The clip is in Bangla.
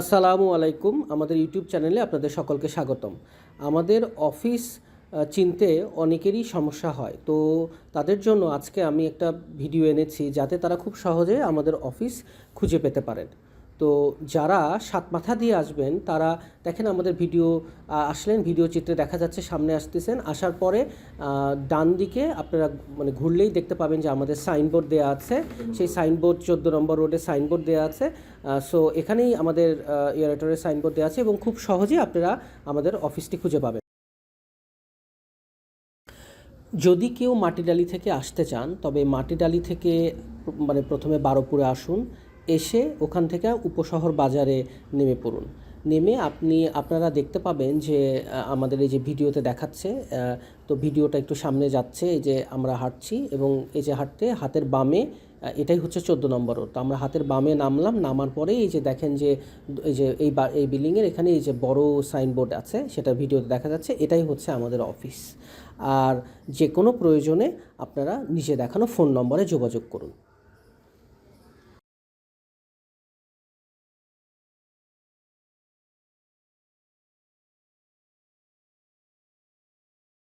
আসসালামু আলাইকুম, আমাদের ইউটিউব চ্যানেলে আপনাদের সকলকে স্বাগতম। আমাদের অফিস চিনতে অনেকেরই সমস্যা হয়। তো তাদের জন্য আজকে আমি একটা ভিডিও এনেছি যাতে তারা খুব সহজে আমাদের অফিস খুঁজে পেতে পারেন। তো যারা সাত মাথা দিয়ে আসবেন, তারা দেখেন আমাদের ভিডিও আসলেন, ভিডিও চিত্রে দেখা যাচ্ছে সামনে আসতেছেন, আসার পরে ডান দিকে আপনারা মানে ঘুরলেই দেখতে পাবেন যে আমাদের সাইনবোর্ড দেওয়া আছে, সেই সাইনবোর্ড চোদ্দ নম্বর রোডে সাইনবোর্ড দেওয়া আছে সো এখানেই আমাদের ইয়ারেটরের সাইনবোর্ড দেওয়া আছে এবং খুব সহজেই আপনারা আমাদের অফিসটি খুঁজে পাবেন। যদি কেউ মাটিডালি থেকে আসতে চান, তবে মাটিডালি থেকে মানে প্রথমে বারোপুরে আসুন এসে ওখান থেকে উপশহর বাজারে নেমে পড়ুন। নেমে আপনি, আপনারা দেখতে পাবেন যে আমাদের এই যে ভিডিওতে দেখাচ্ছে তো ভিডিওটা একটু সামনে যাচ্ছে, এই যে আমরা হাঁটছি এবং এই যে হাঁটতে হাতের বামে এটাই হচ্ছে চোদ্দ নম্বর রোড। তো আমরা হাতের বামে নামলাম, নামার পরে এই যে দেখেন যে, এই যে, এই বা- এই বিল্ডিংয়ের এখানে এই যে বড় সাইনবোর্ড আছে, সেটা ভিডিওতে দেখা যাচ্ছে, এটাই হচ্ছে আমাদের অফিস। আর যে কোনো প্রয়োজনে আপনারা নিচে দেখানো ফোন নম্বরে যোগাযোগ করুন।